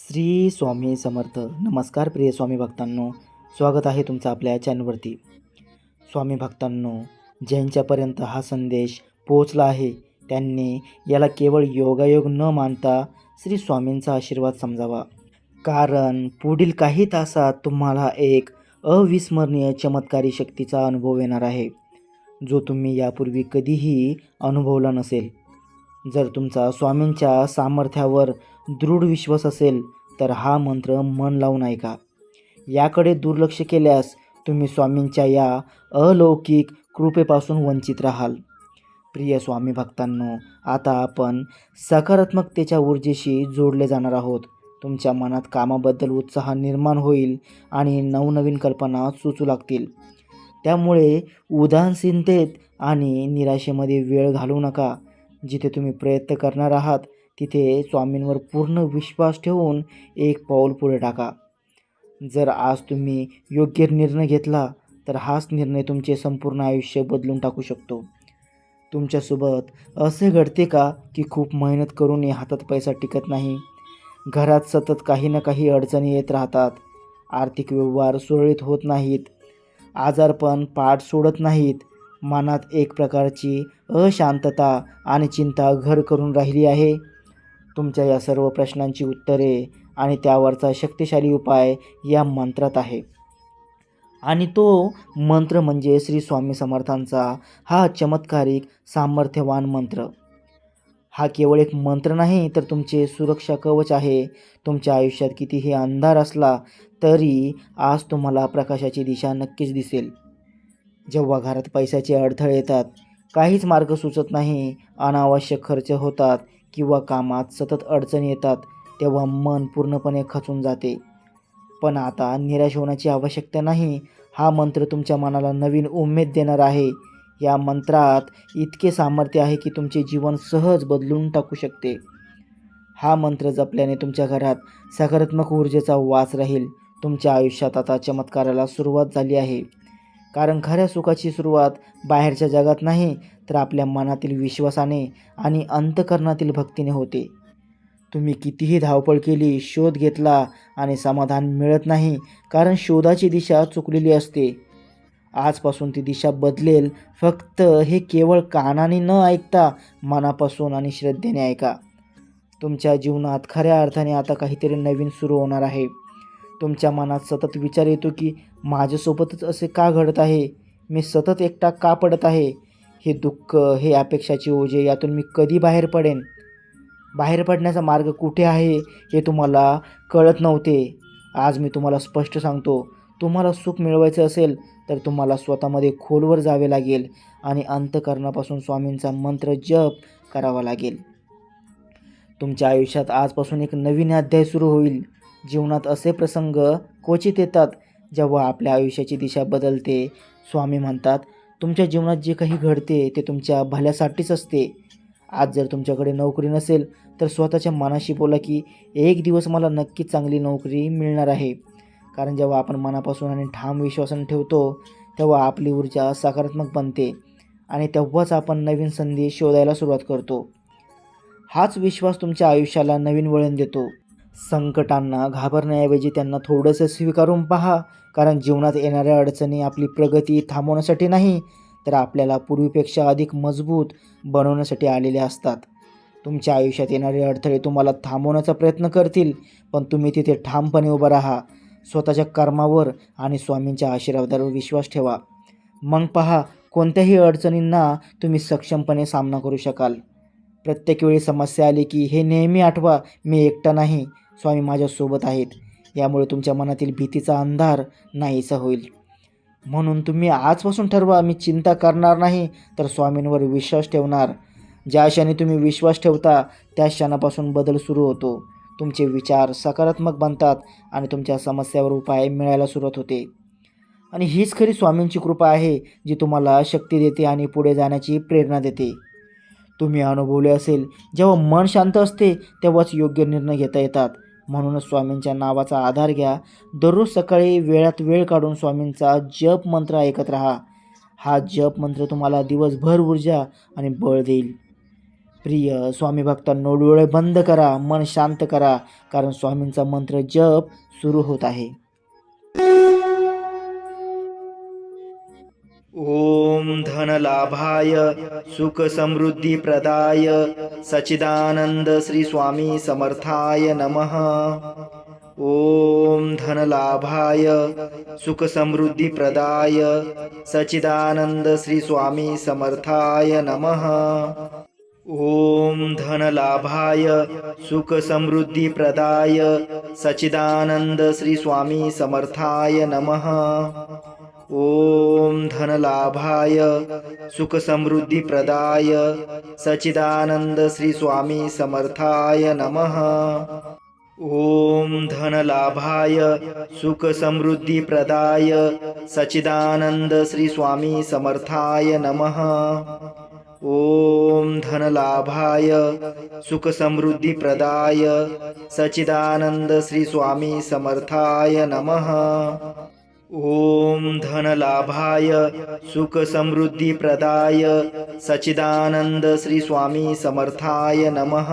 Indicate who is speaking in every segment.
Speaker 1: श्री स्वामी समर्थ. नमस्कार प्रिय स्वामी भक्तांनो. स्वागत आहे तुमचं आपल्या चॅनलवरती स्वामी भक्तांनो ज्यांच्यापर्यंत हा संदेश पोचला आहे त्यांनी याला केवळ योगायोग न मानता श्री स्वामींचा आशीर्वाद समजावा. कारण पुढील काही तासात तुम्हाला एक अविस्मरणीय चमत्कारी शक्तीचा अनुभव येणार आहे जो तुम्ही यापूर्वी कधीही अनुभवला नसेल. जर तुमचा स्वामींच्या सामर्थ्यावर दृढ विश्वास असेल तर हा मंत्र मन लावून ऐका. याकडे दुर्लक्ष केल्यास तुम्ही स्वामींच्या या अलौकिक कृपेपासून वंचित राहाल. प्रिय स्वामी भक्तांनो आता आपण सकारात्मकतेच्या ऊर्जेशी जोडले जाणार आहोत. तुमच्या मनात कामाबद्दल उत्साह निर्माण होईल आणि नवनवीन कल्पना सुचू लागतील. त्यामुळे उदासीनतेत आणि निराशेमध्ये वेळ घालवू नका. जिथे तुम्ही प्रयत्न करणार आहात तिथे स्वामींवर पूर्ण विश्वास ठेवून एक पाऊल पुढे टाका. जर आज तुम्ही योग्य निर्णय घेतला तर हाच निर्णय तुमचे संपूर्ण आयुष्य बदलून टाकू शकतो. तुमच्यासोबत असे घडते का की खूप मेहनत करूनही हातात पैसा टिकत नाही? घरात सतत काही ना काही अडचणी येत राहतात. आर्थिक व्यवहार सुरळीत होत नाहीत. आजारपण पाठ सोडत नाहीत. मनात एक प्रकारची अशांतता आणि चिंता घर करून राहिली आहे. तुमच्या या सर्व प्रश्नांची उत्तरे आणि त्यावरचा शक्तिशाली उपाय या मंत्रात आहे. आणि तो मंत्र म्हणजे श्री स्वामी समर्थांचा हा चमत्कारिक सामर्थ्यवान मंत्र. हा केवळ एक मंत्र नाही तर तुमचे सुरक्षा कवच आहे. तुमच्या आयुष्यात कितीही अंधार असला तरी आज तुम्हाला प्रकाशाची दिशा नक्कीच दिसेल. जेव्हा घरात पैशाचे अडथळे येतात काहीच मार्ग सुचत नाही अनावश्यक खर्च होतात किंवा कामात सतत अडचणी येतात तेव्हा मन पूर्णपणे खचून जाते. पण आता निराश होण्याची आवश्यकता नाही हा मंत्र तुमच्या मनाला नवीन उमेद देणार आहे. या मंत्रात इतके सामर्थ्य आहे की तुमचे जीवन सहज बदलून टाकू शकते. हा मंत्र जपल्याने तुमच्या घरात सकारात्मक ऊर्जेचा वास राहील. तुमच्या आयुष्यात आता चमत्काराला सुरुवात झाली आहे. कारण खऱ्या सुखाची सुरुवात बाहेरच्या जगात नाही तर आपल्या मनातील विश्वासाने आणि अंतकरणातील भक्तीने होते. तुम्ही कितीही धावपळ केली शोध घेतला आणि समाधान मिळत नाही कारण शोधाची दिशा चुकलेली असते. आजपासून ती दिशा बदलेल फक्त हे केवळ कानाने न ऐकता मनापासून आणि श्रद्धेने ऐका. तुमच्या जीवनात खऱ्या अर्थाने आता काहीतरी नवीन सुरू होणार आहे. तुमच्या मनात सतत विचार येतो की माझ्यासोबतच असे का घडत आहे? मी सतत एकटा का पडत आहे? हे दुःख हे अपेक्षाची ओझे यातून मी कधी बाहेर पडेन? बाहेर पडण्याचा मार्ग कुठे आहे हे तुम्हाला कळत नव्हते. आज मी तुम्हाला स्पष्ट सांगतो तुम्हाला सुख मिळवायचं असेल तर तुम्हाला स्वतःमध्ये खोलवर जावे लागेल आणि अंतकरणापासून स्वामींचा मंत्र जप करावा लागेल. तुमच्या आयुष्यात आजपासून एक नवीन अध्याय सुरू होईल. जीवनात असे प्रसंग क्वचित येतात जेव्हा आपल्या आयुष्याची दिशा बदलते. स्वामी म्हणतात तुमच्या जीवनात जे काही घडते ते तुमच्या भल्यासाठीच असते. आज जर तुमच्याकडे नोकरी नसेल तर स्वतःच्या मनाशी बोला की एक दिवस मला नक्कीच चांगली नोकरी मिळणार आहे. कारण जेव्हा आपण मनापासून आणि ठाम विश्वासाने ठेवतो तेव्हा आपली ऊर्जा सकारात्मक बनते आणि तेव्हाच आपण नवीन संधी शोधायला सुरुवात करतो. हाच विश्वास तुमच्या आयुष्याला नवीन वळण देतो. संकटांना घाबरण्याऐवजी त्यांना थोडंसं स्वीकारून पहा. कारण जीवनात येणाऱ्या अडचणी आपली प्रगती थांबवण्यासाठी नाही तर आपल्याला पूर्वीपेक्षा अधिक मजबूत बनवण्यासाठी आलेले असतात. तुमच्या आयुष्यात येणारे अडथळे तुम्हाला थांबवण्याचा प्रयत्न करतील पण तुम्ही तिथे ठामपणे उभं राहा. स्वतःच्या कर्मावर आणि स्वामींच्या आशीर्वादावर विश्वास ठेवा. मग पहा कोणत्याही अडचणींना तुम्ही सक्षमपणे सामना करू शकाल. प्रत्येक वेळी समस्या आली की हे नेहमी आठवा मी एकटा नाही. स्वामी माझ्यासोबत आहेत. यामुळे तुमच्या मनातील भीतीचा अंधार नाहीसा होईल. म्हणून तुम्ही आजपासून ठरवा मी चिंता करणार नाही तर स्वामींवर विश्वास ठेवणार. ज्या क्षणी तुम्ही विश्वास ठेवता त्या क्षणापासून बदल सुरू होतो. तुमचे विचार सकारात्मक बनतात आणि तुमच्या समस्यावर उपाय मिळायला सुरुवात होते. आणि हीच खरी स्वामींची कृपा आहे जी तुम्हाला शक्ती देते आणि पुढे जाण्याची प्रेरणा देते. तुम्ही अनुभवले असेल जेव्हा मन शांत असते तेव्हाच योग्य निर्णय घेता येतात. म्हणूनच स्वामींच्या नावाचा आधार घ्या. दररोज सकाळी वेळात वेळ काढून स्वामींचा जप मंत्र ऐकत राहा. हा जप मंत्र तुम्हाला दिवसभर ऊर्जा आणि बळ देईल. प्रिय स्वामी भक्तांनो डोळे बंद करा मन शांत करा कारण स्वामींचा मंत्र जप सुरू होत आहे. ओम धनलाभाय सुख समृद्धी प्रदाय सचिदानंद श्री स्वामी समर्थाय नमः। ओम धनलाभाय सुख समृद्धी प्रदाय सचिदानंद श्री स्वामी समर्थाय नमः। ओम धनलाभाय सुख समृद्धी प्रदाय सचिदानंद श्री स्वामी समर्थाय नमः। ओम धनलाभाय सुख समृद्धी प्रदाय सचिदानंद श्री स्वामी समर्थाय नमः। ओम धनलाभाय सुख समृद्धी प्रदाय सचिदानंद श्री स्वामी समर्थाय नमः। ओम धनलाभाय सुख समृद्धी प्रदाय सचिदानंद श्री स्वामी समर्थाय नमः। ओम धनलाभाय सुख समृद्धी प्रदाय सचिदानंद श्री स्वामी समर्थाय नमः।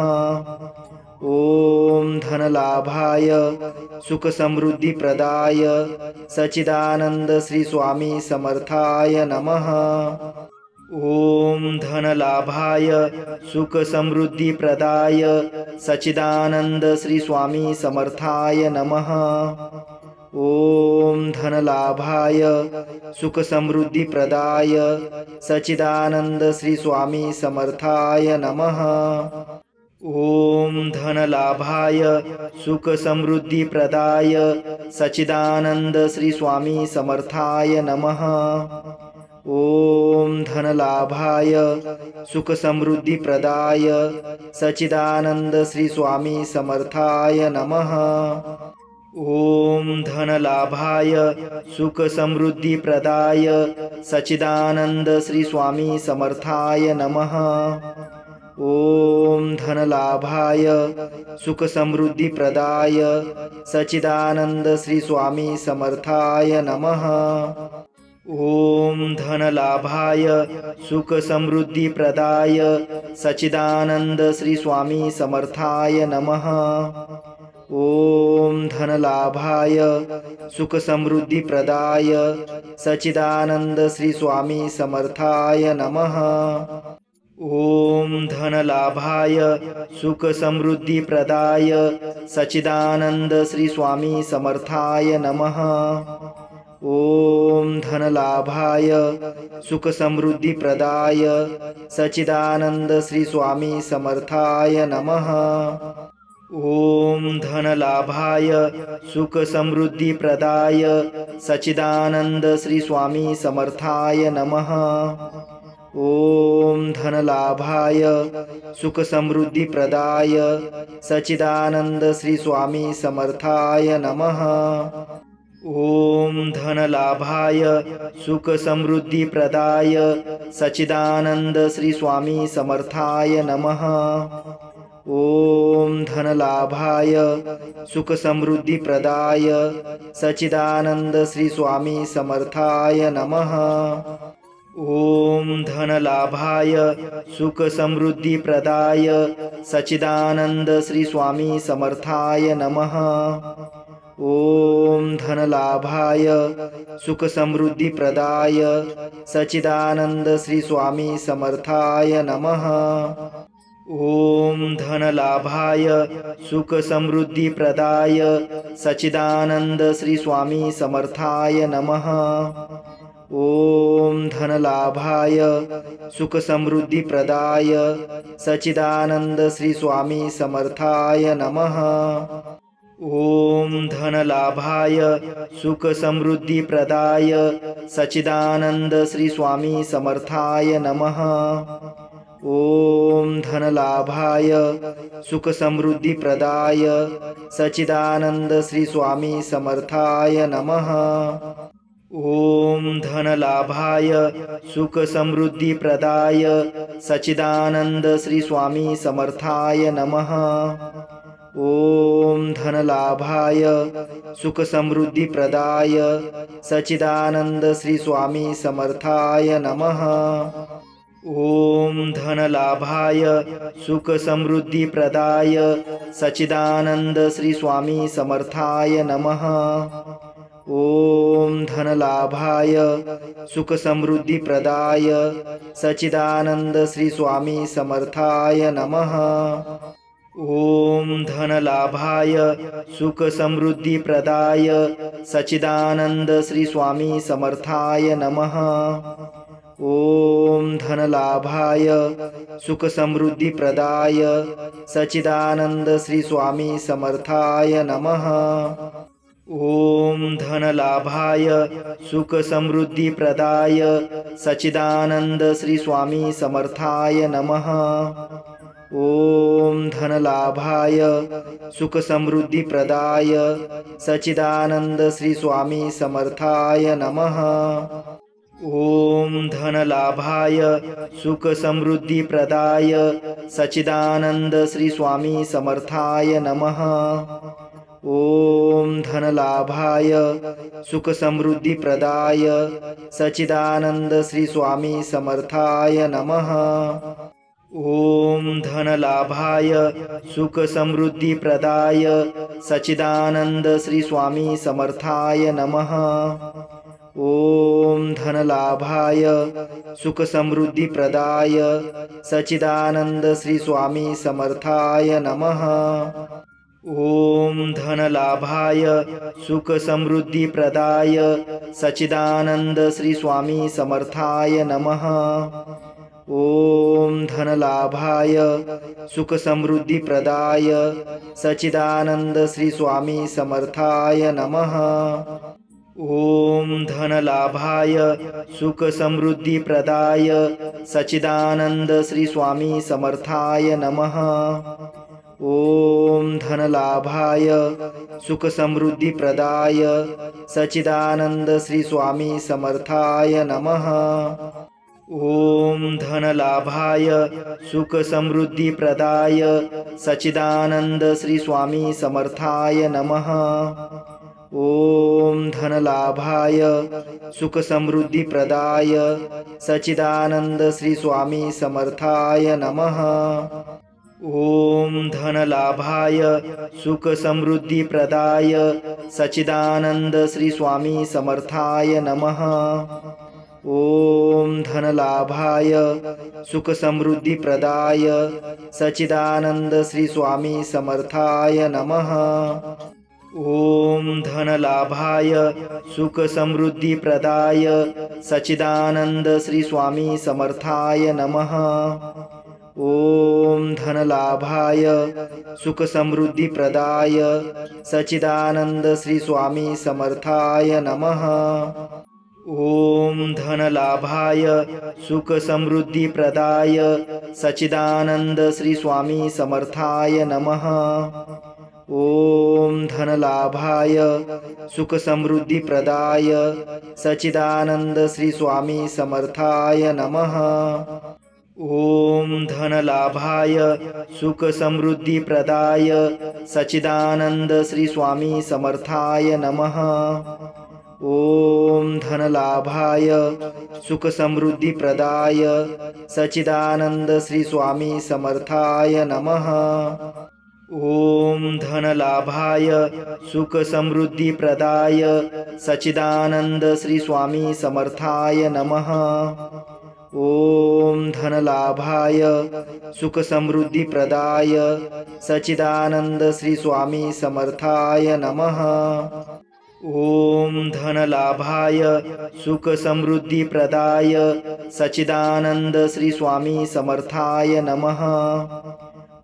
Speaker 1: ओम धनलाभाय सुख समृद्धी प्रदाय सचिदानंद श्री स्वामी समर्थाय नमः। ओम धनलाभाय सुख समृद्धी प्रदाय सचिदानंद श्री स्वामी समर्थाय नमः। ओम धनलाभाय सुखसमृद्धिप्रदाय समृद्धी प्रदाय सचिदानंद श्री स्वामी समर्थाय नमः। ओम धनलाभाय सुखसमृद्धिप्रदाय समृद्धी प्रदाय सचिदानंद श्री स्वामी समर्थाय नमः। ओम धनलाभाय सुखसमृद्धिप्रदाय समृद्धी प्रदाय सचिदानंद श्री स्वामी समर्थाय नमः। ओम धनलाभाय सुख समृद्धी प्रदाय सचिदानंद श्री स्वामी समर्थाय नमः। ओम धनलाभाय सुख समृद्धी प्रदाय सचिदानंद श्री स्वामी समर्थाय नमः। ओम धनलाभाय सुख समृद्धी प्रदाय सचिदानंद श्री स्वामी समर्थाय नमः। ओम धनलाभाय सुख समृद्धी प्रदाय सचिदानंद श्री स्वामी समर्थाय नमः। ओम धनलाभाय सुख समृद्धी प्रदाय सचिदानंद श्री स्वामी समर्थाय नमः। ओम धनलाभाय सुख समृद्धी प्रदाय सचिदानंद श्री स्वामी समर्थाय नमः। ओम धनलाभाय सुख समृद्धी प्रदाय सचिदानंद श्री स्वामी समर्थाय नमः। ओम धनलाभाय सुख समृद्धी प्रदाय सचिदानंद श्री स्वामी समर्थाय नमः। ओम धनलाभाय सुख समृद्धी प्रदाय सचिदानंद श्री स्वामी समर्थाय नमः। ओम धनलाभाय सुख समृद्धी प्रदाय सचिदानंद श्री स्वामी समर्थाय नमः। ओम धनलाभाय सुख समृद्धी प्रदाय सचिदानंद श्री स्वामी समर्थाय नमः। ओम धनलाभाय सुख समृद्धी प्रदाय सचिदानंद श्री स्वामी समर्थाय नमः। ओम धनलाभाय सुख समृद्धी प्रदाय सचिदानंद श्री स्वामी समर्थाय नमः। ओम धनलाभाय सुख समृद्धी प्रदाय सचिदानंद श्री स्वामी समर्थाय नमः। ओम धनलाभाय सुख समृद्धी प्रदाय सचिदानंद श्री स्वामी समर्थाय नमः। ओम धनलाभाय सुख समृद्धी प्रदाय सचिदानंद श्री स्वामी समर्थाय नमः। ओम धनलाभाय सुख समृद्धी प्रदाय सचिदानंद श्री स्वामी समर्थाय नमः। ओम धनलाभाय सुख समृद्धी प्रदाय सचिदानंद श्री स्वामी समर्थाय नमः। ॐ धनलाभाय सुखसमृद्धिप्रदाय सचिदानंद श्री स्वामी समर्थाय नमः। ॐ धनलाभाय सुखसमृद्धिप्रदाय सचिदानंद श्री स्वामी समर्थाय नमः। ॐ धनलाभाय सुखसमृद्धिप्रदाय सचिदानंद श्री स्वामी समर्थाय नमः। ॐ धनलाभाय सुखसमृद्धिप्रदाय सच्चिदानन्द श्री स्वामी समर्थाय नमः। ॐ धनलाभाय सुखसमृद्धिप्रदाय सच्चिदानन्द श्री स्वामी समर्थाय नमः। ॐ धनलाभाय सुखसमृद्धिप्रदाय सच्चिदानन्द श्री स्वामी समर्थाय नमः। ॐ धनलाभाय सुखसमृद्धिप्रदाय सच्चिदानन्द श्री स्वामी समर्थाय नमः। ॐ धनलाभाय सुखसमृद्धिप्रदाय सच्चिदानन्द श्री स्वामी समर्थाय नमः। ॐ धनलाभाय सुखसमृद्धिप्रदाय सच्चिदानन्द श्री स्वामी समर्थाय नमः। ॐ धनलाभाय सुखसमृद्धिप्रदाय सच्चिदानन्द श्री स्वामी समर्थाय नमः। ॐ धनलाभाय सुखसमृद्धिप्रदाय सच्चिदानन्द श्री स्वामी समर्थाय नमः। ॐ धनलाभाय सुखसमृद्धिप्रदाय सच्चिदानन्द श्री स्वामी समर्थाय नमः। ॐ धनलाभाय सुखसमृद्धिप्रदाय सच्चिदानन्द श्री स्वामी समर्थाय नमः। ॐ धनलाभाय सुखसमृद्धिप्रदाय सच्चिदानन्द श्री स्वामी समर्थाय नमः। ॐ धनलाभाय सुखसमृद्धिप्रदाय सच्चिदानन्द श्री स्वामी समर्थाय नमः। ॐ धनलाभाय सुखसमृद्धिप्रदाय सच्चिदानन्द श्री स्वामी समर्थाय नमः। ॐ धनलाभाय सुखसमृद्धिप्रदाय सच्चिदानन्द श्री स्वामी समर्थाय नमः। ॐ धनलाभाय सुखसमृद्धिप्रदाय सच्चिदानन्द श्री स्वामी समर्थाय नमः। ॐ धनलाभाय सुखसमृद्धिप्रदाय सच्चिदानन्द श्री स्वामी समर्थाय नमः। ॐ धनलाभाय सुखसमृद्धिप्रदाय सच्चिदानन्द श्री स्वामी समर्थाय नमः। ॐ धनलाभाय सुखसमृद्धिप्रदाय सच्चिदानन्द श्री स्वामी समर्थाय नमः। ॐ धनलाभाय सुखसमृद्धिप्रदाय सच्चिदानन्द श्री स्वामी समर्थाय नमः। ॐ धनलाभाय सुखसमृद्धिप्रदाय सच्चिदानन्द श्री स्वामी समर्थाय नमः। ॐ धनलाभाय सुखसमृद्धिप्रदाय सच्चिदानन्द श्री स्वामी समर्थाय नमः। ॐ धनलाभाय सुखसमृद्धिप्रदाय सच्चिदानन्द श्री स्वामी समर्थाय नमः। ॐ धनलाभाय सुखसमृद्धिप्रदाय सच्चिदानन्द श्री स्वामी समर्थाय नमः। ॐ धनलाभाय सुखसमृद्धिप्रदाय सच्चिदानन्द श्री स्वामी समर्थाय नमः।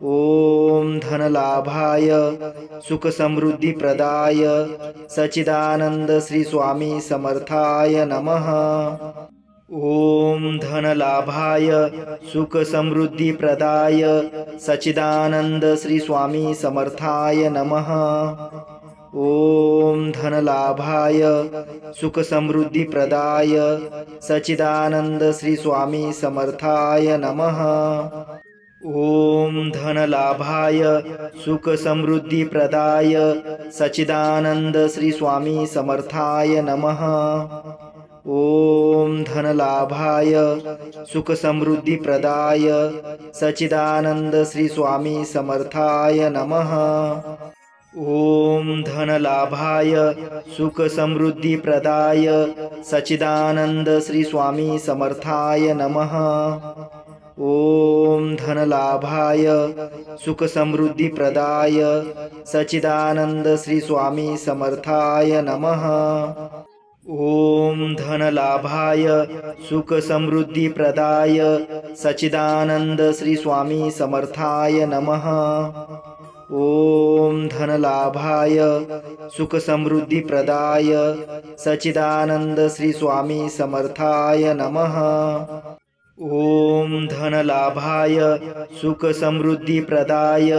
Speaker 1: ॐ धनलाभाय सुखसमृद्धिप्रदाय सच्चिदानन्द श्री स्वामी समर्थाय नमः। ॐ धनलाभाय सुखसमृद्धिप्रदाय सच्चिदानन्द श्री स्वामी समर्थाय नमः। ॐ धनलाभाय सुखसमृद्धिप्रदाय सच्चिदानन्द श्री स्वामी समर्थाय नमः। ॐ धनलाभाय सुखसमृद्धिप्रदाय सच्चिदानन्द श्री स्वामी समर्थाय नमः। ॐ धनलाभाय सुखसमृद्धिप्रदाय सच्चिदानंद श्री स्वामी समर्थाय नमः। ॐ धनलाभाय सुखसमृद्धिप्रदाय सच्चिदानंद श्री स्वामी समर्थाय नमः। ॐ धनलाभाय सुखसमृद्धिप्रदाय सच्चिदानंद श्री स्वामी समर्थाय नमः। ॐ धनलाभाय सुखसमृद्धिप्रदाय सच्चिदानंद श्री स्वामी समर्थाय नमः। ॐ धनलाभाय सुखसमृद्धिप्रदाय सच्चिदानंद श्री स्वामी समर्थाय नमः। ॐ धनलाभाय सुखसमृद्धिप्रदाय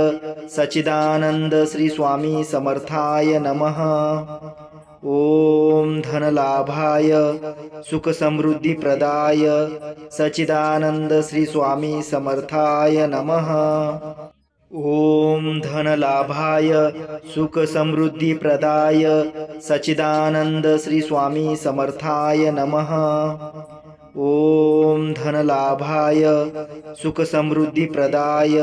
Speaker 1: सच्चिदानंद श्री स्वामी समर्थाय नमः। ॐ धनलाभाय सुखसमृद्धिप्रदाय सच्चिदानंद श्री स्वामी समर्थाय नमः। ॐ धनलाभाय सुखसमृद्धिप्रदाय सच्चिदानंद श्री स्वामी समर्थाय नमः। ॐ धनलाभाय सुखसमृद्धिप्रदाय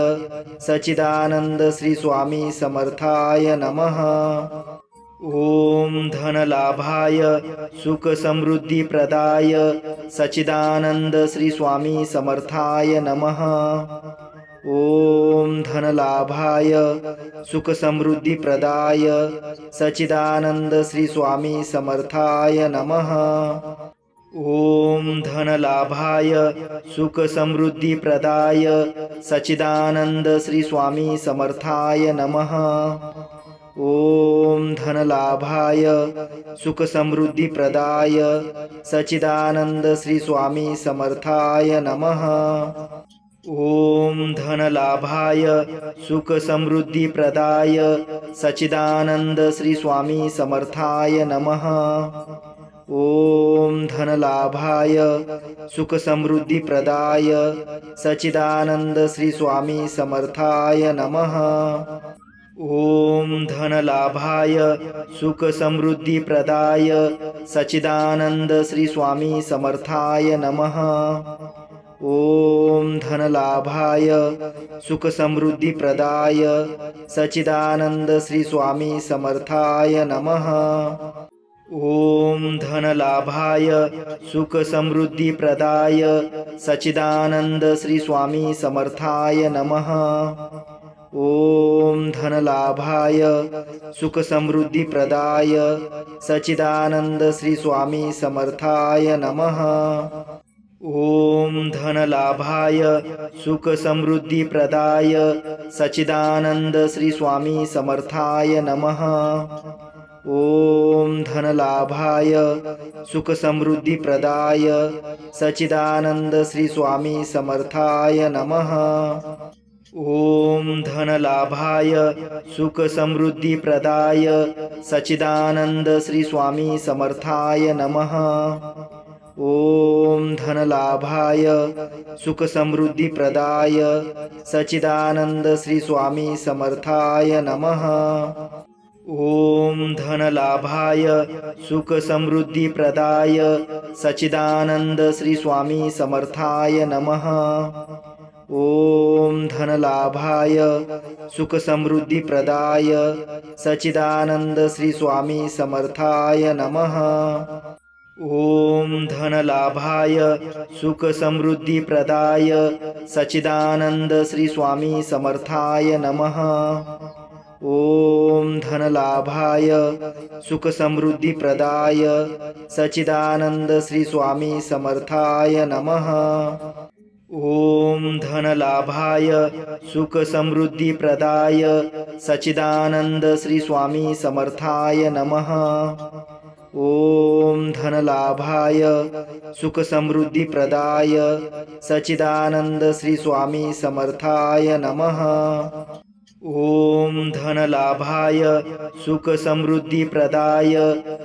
Speaker 1: सच्चिदानंद श्री स्वामी समर्थाय नमः। ॐ धनलाभाय सुखसमृद्धिप्रदाय सच्चिदानंद श्री स्वामी समर्थाय नमः। ॐ धनलाभाय सुखसमृद्धिप्रदाय सच्चिदानंद श्री स्वामी समर्थाय नमः। ॐ धनलाभाय सुखसमृद्धिप्रदाय सच्चिदानंद श्री स्वामी समर्थाय नमः। ॐ धनलाभाय सुखसमृद्धिप्रदाय सच्चिदानंद श्री स्वामी समर्थाय नमः। ॐ धनलाभाय सुखसमृद्धिप्रदाय सच्चिदानंद श्री स्वामी समर्थाय नमः। ॐ धनलाभाय सुखसमृद्धिप्रदाय सच्चिदानंद श्री स्वामी समर्थाय नमः। ॐ धनलाभाय सुखसमृद्धिप्रदाय सच्चिदानंद श्री स्वामी समर्थाय नमः। ॐ धनलाभाय सुखसमृद्धिप्रदाय सच्चिदानंद श्री स्वामी समर्थाय नमः। ॐ धनलाभाय सुखसमृद्धिप्रदाय सच्चिदानंद श्री स्वामी समर्थाय नमः। ॐ धनलाभाय सुखसमृद्धिप्रदाय सच्चिदानंद श्री स्वामी समर्थाय नमः। ॐ धनलाभाय सुखसमृद्धिप्रदाय सच्चिदानंद श्री स्वामी समर्थाय नमः। ॐ धनलाभाय सुखसमृद्धिप्रदाय सच्चिदानंद श्री स्वामी समर्थाय नमः। ॐ धनलाभाय सुखसमृद्धिप्रदाय सच्चिदानंद श्री स्वामी समर्थाय नमः। ॐ धनलाभाय सुखसमृद्धिप्रदाय सच्चिदानंद श्री स्वामी समर्थाय नमः। ॐ धनलाभाय सुखसमृद्धिप्रदाय सच्चिदानंद श्री स्वामी समर्थाय नमः। ॐ धनलाभाय सुखसमृद्धिप्रदाय सच्चिदानंद श्री स्वामी समर्थाय नमः। ॐ धनलाभाय सुखसमृद्धिप्रदाय सच्चिदानंद श्री स्वामी समर्थाय नमः। ॐ धनलाभाय सुखसमृद्धिप्रदाय सच्चिदानंद श्री स्वामी समर्थाय नमः। ॐ धनलाभाय सुखसमृद्धिप्रदाय सच्चिदानंद श्री स्वामी समर्थाय नमः। ॐ धनलाभाय सुखसमृद्धिप्रदाय सच्चिदानंद श्री स्वामी समर्थाय नमः। ॐ धनलाभाय सुखसमृद्धिप्रदाय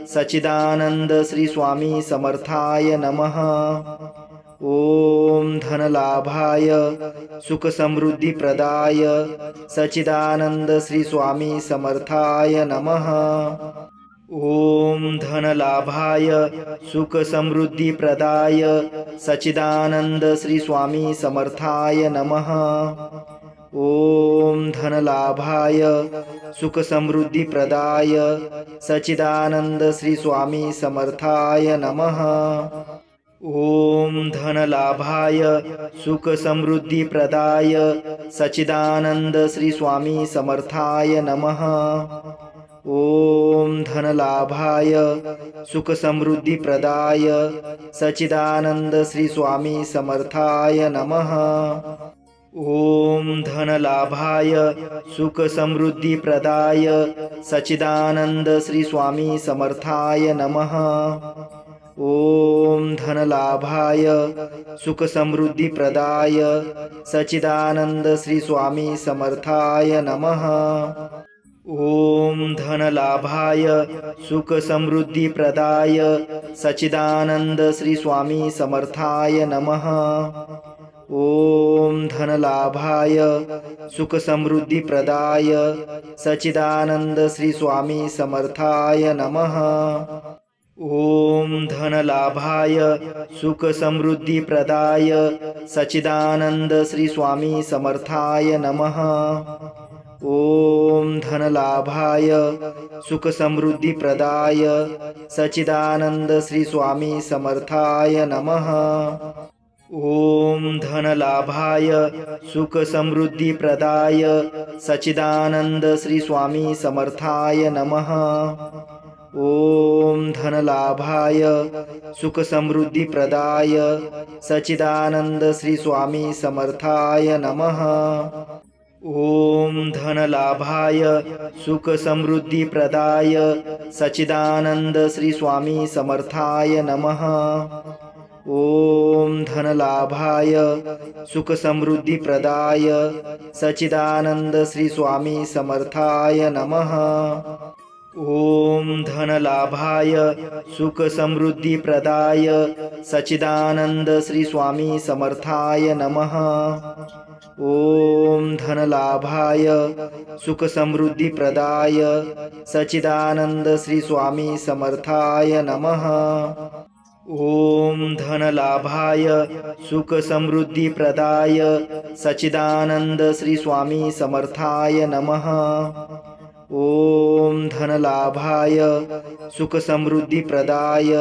Speaker 1: सच्चिदानंद श्री स्वामी समर्थाय नमः। ॐ धनलाभाय सुखसमृद्धिप्रदाय सच्चिदानंद श्री स्वामी समर्थाय नमः। ॐ धनलाभाय सुखसमृद्धिप्रदाय सच्चिदानन्द श्री स्वामी समर्थाय नमः। ॐ धनलाभाय सुखसमृद्धिप्रदाय सच्चिदानन्द श्री स्वामी समर्थाय नमः। ॐ धनलाभाय सुखसमृद्धिप्रदाय सच्चिदानन्द श्री स्वामी समर्थाय नमः। ॐ धनलाभाय सुखसमृद्धिप्रदाय सच्चिदानन्द श्री स्वामी समर्थाय नमः। ॐ धनलाभाय सुखसमृद्धिप्रदाय सच्चिदानन्द श्री स्वामी समर्थाय नमः। ॐ धनलाभाय सुखसमृद्धिप्रदाय सच्चिदानन्द श्री स्वामी समर्थाय नमः। ॐ धनलाभाय सुखसमृद्धिप्रदाय सच्चिदानन्द श्री स्वामी समर्थाय नमः। ॐ धनलाभाय सुखसमृद्धिप्रदाय सच्चिदानन्द श्री स्वामी समर्थाय नमः। ॐ धनलाभाय सुखसमृद्धिप्रदाय सच्चिदानन्द श्री स्वामी समर्थाय नमः। ॐ धनलाभाय सुखसमृद्धिप्रदाय सच्चिदानन्द श्री स्वामी समर्थाय नमः। ॐ धनलाभाय सुखसमृद्धिप्रदाय सच्चिदानन्द श्री स्वामी समर्थाय नमः। ॐ धनलाभाय सुखसमृद्धिप्रदाय सच्चिदानन्द श्री स्वामी समर्थाय नमः। ॐ धनलाभाय सुखसमृद्धिप्रदाय सच्चिदानन्द श्री स्वामी समर्थाय नमः। ॐ धनलाभाय सुखसमृद्धिप्रदाय सच्चिदानन्द श्री स्वामी समर्थाय नमः। ॐ धनलाभाय सुखसमृद्धिप्रदाय सच्चिदानन्द श्री स्वामी समर्थाय नमः। ॐ धनलाभाय सुखसमृद्धिप्रदाय सच्चिदानन्द श्री स्वामी समर्थाय नमः। ॐ धनलाभाय सुखसमृद्धिप्रदाय सच्चिदानन्द श्री स्वामी समर्थाय नमः। ॐ धनलाभाय सुखसमृद्धिप्रदाय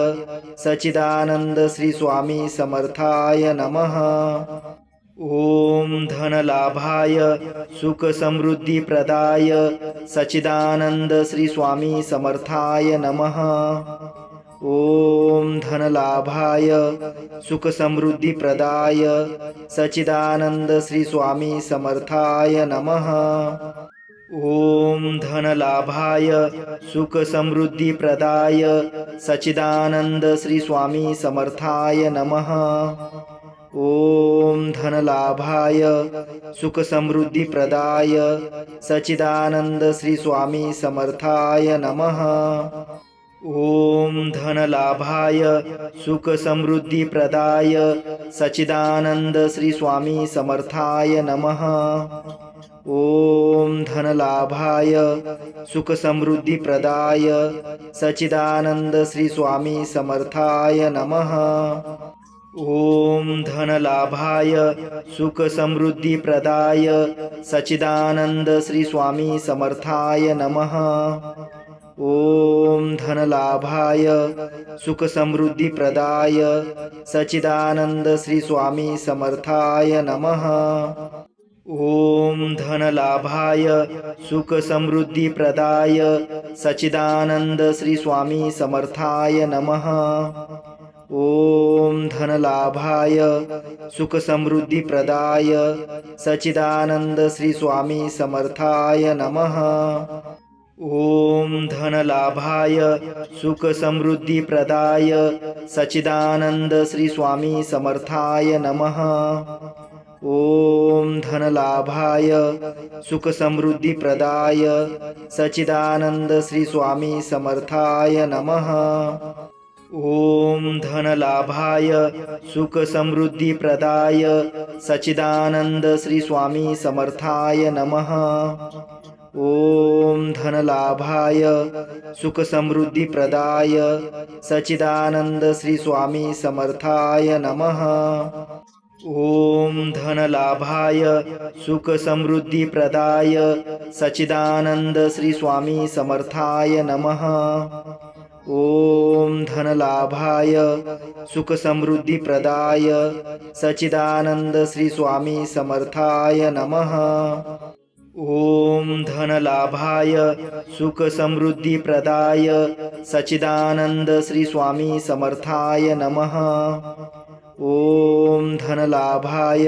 Speaker 1: सच्चिदानन्द श्री स्वामी समर्थाय नमः। ॐ धनलाभाय सुखसमृद्धिप्रदाय सच्चिदानन्द श्री स्वामी समर्थाय नमः। ॐ धनलाभाय सुखसमृद्धिप्रदाय सच्चिदानन्द श्री स्वामी समर्थाय नमः। ॐ धनलाभाय सुखसमृद्धिप्रदाय सच्चिदानन्द श्री स्वामी समर्थाय नमः। ॐ धनलाभाय सुखसमृद्धिप्रदाय सच्चिदानन्द श्री स्वामी समर्थाय नमः। ॐ धनलाभाय सुखसमृद्धिप्रदाय सचिदानंद श्री स्वामी समर्थाय नमः। ॐ धनलाभाय सुखसमृद्धिप्रदाय सचिदानंद श्री स्वामी समर्थाय नमः। ॐ धनलाभाय सुखसमृद्धिप्रदाय सचिदानंद श्री स्वामी समर्थाय नमः। ॐ धनलाभाय सुखसमृद्धिप्रदाय सच्चिदानन्द श्री स्वामी समर्थाय नमः। ॐ धनलाभाय सुखसमृद्धिप्रदाय सच्चिदानन्द श्री स्वामी समर्थाय नमः। ॐ धनलाभाय सुखसमृद्धिप्रदाय सच्चिदानन्द श्री स्वामी समर्थाय नमः। ॐ धनलाभाय सुखसमृद्धिप्रदाय सच्चिदानन्द श्री स्वामी समर्थाय नमः। ॐ धनलाभाय सुखसमृद्धिप्रदाय सच्चिदानन्द श्री स्वामी समर्थाय नमः। ॐ धनलाभाय सुखसमृद्धिप्रदाय सच्चिदानन्द श्री स्वामी समर्थाय नमः। ॐ धनलाभाय सुखसमृद्धिप्रदाय सच्चिदानंद श्री स्वामी समर्थाय नमः। ॐ धनलाभाय सुखसमृद्धिप्रदाय सच्चिदानंद श्री स्वामी समर्थाय नमः। ॐ धनलाभाय सुखसमृद्धिप्रदाय सच्चिदानंद श्री स्वामी समर्थाय नमः। ॐ धनलाभाय सुखसमृद्धिप्रदाय सच्चिदानंद श्री स्वामी समर्थाय नमः। ॐ धनलाभाय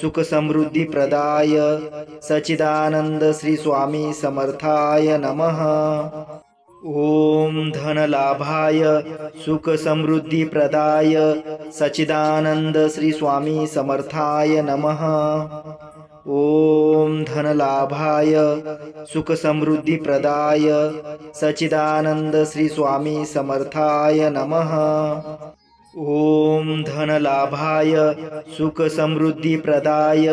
Speaker 1: सुखसमृद्धिप्रदाय सच्चिदानंद श्री स्वामी समर्थाय नमः। ॐ धनलाभाय सुखसमृद्धिप्रदाय सच्चिदानंद श्री स्वामी समर्थाय नमः। ॐ धनलाभाय सुखसमृद्धिप्रदाय सच्चिदानंद श्री स्वामी समर्थाय नमः। ॐ धनलाभाय सुखसमृद्धिप्रदाय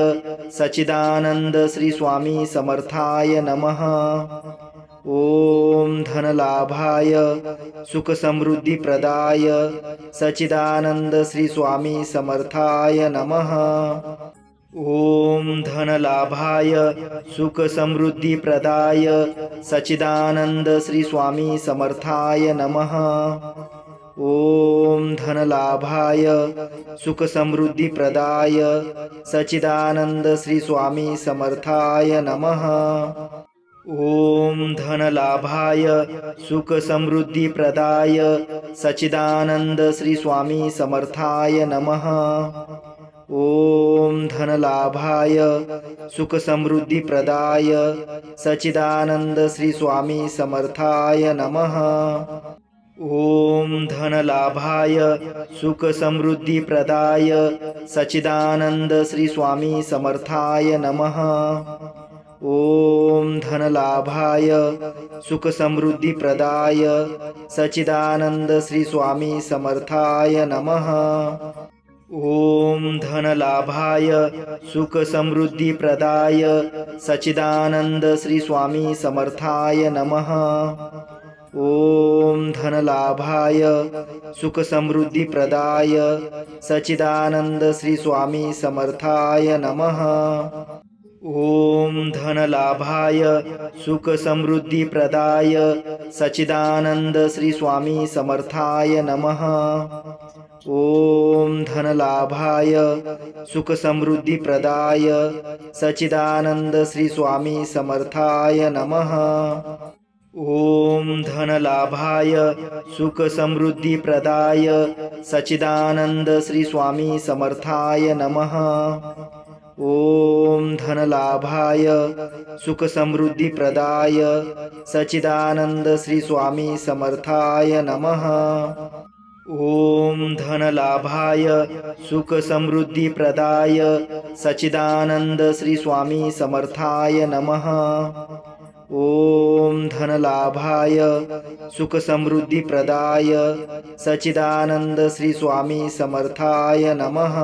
Speaker 1: सच्चिदानंद श्री स्वामी समर्थाय नमः। ॐ धनलाभाय सुखसमृद्धिप्रदाय सच्चिदानंद श्री स्वामी समर्थाय नमः। ॐ धनलाभाय सुखसमृद्धिप्रदाय सच्चिदानंद श्री स्वामी समर्थाय नमः। ॐ धनलाभाय सुखसमृद्धिप्रदाय सच्चिदानंद श्री स्वामी समर्थाय नमः। ॐ धनलाभाय सुखसमृद्धिप्रदाय सच्चिदानंद श्री स्वामी समर्थाय नमः। ॐ धनलाभाय सुखसमृद्धिप्रदाय सच्चिदानंद श्री स्वामी समर्थाय नमः। ॐ धनलाभाय सुखसमृद्धिप्रदाय सच्चिदानंद श्री स्वामी समर्थाय नमः। ॐ धनलाभाय सुखसमृद्धिप्रदाय सच्चिदानंद श्री स्वामी समर्थाय नमः। ॐ धनलाभाय सुखसमृद्धिप्रदाय सच्चिदानंद श्री स्वामी समर्थाय नमः। ॐ धनलाभाय सुखसमृद्धिप्रदाय सच्चिदानंद श्री स्वामी समर्थाय नमः। ॐ धनलाभाय सुखसमृद्धिप्रदाय सच्चिदानंद श्री स्वामी समर्थाय नमः। ॐ धनलाभाय सुखसमृद्धिप्रदाय सच्चिदानंद श्री स्वामी समर्थाय नमः। ॐ धनलाभाय सुखसमृद्धिप्रदाय सच्चिदानंद श्री स्वामी समर्थाय नमः। ॐ धनलाभाय सुखसमृद्धिप्रदाय सच्चिदानंद श्री स्वामी समर्थाय नमः। ॐ धनलाभाय सुखसमृद्धिप्रदाय सच्चिदानंद श्री स्वामी समर्थाय नमः। ॐ धनलाभाय सुखसमृद्धिप्रदाय सच्चिदानंद श्री स्वामी समर्थाय नमः।